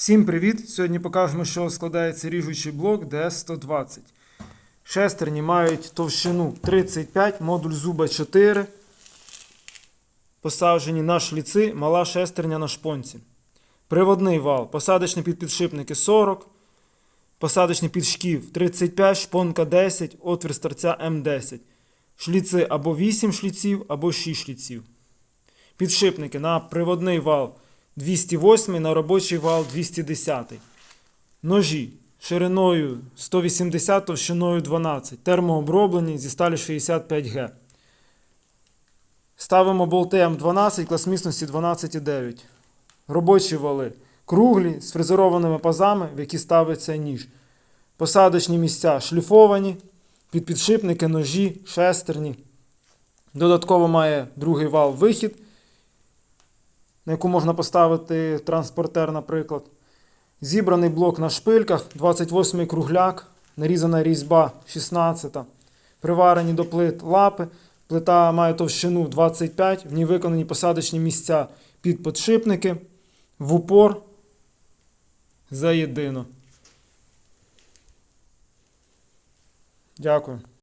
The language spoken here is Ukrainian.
Всім привіт! Сьогодні покажемо, що складається ріжучий блок DS120. Шестерні мають товщину 35, модуль зуба 4. Посаджені на шліци, мала шестерня на шпонці. Приводний вал, посадочні підпідшипники 40, посадочний підшків 35, шпонка 10, отвір старця М10. Шліци або 8 шліців, або 6 шліців. Підшипники на приводний вал 208, на робочий вал 210. Ножі шириною 180, товщиною 12. Термооброблені зі сталі 65Г. Ставимо болти М12, клас міцності 12,9. Робочі вали круглі з фрезерованими пазами, в які ставиться ніж. Посадочні місця шліфовані, підпідшипники, ножі, шестерні. Додатково має другий вал вихід на яку можна поставити транспортер, наприклад. Зібраний блок на шпильках, 28-й кругляк, нарізана різьба 16. Приварені до плит лапи. Плита має товщину 25, в ній виконані посадочні місця під подшипники, в упор заєдино. Дякую.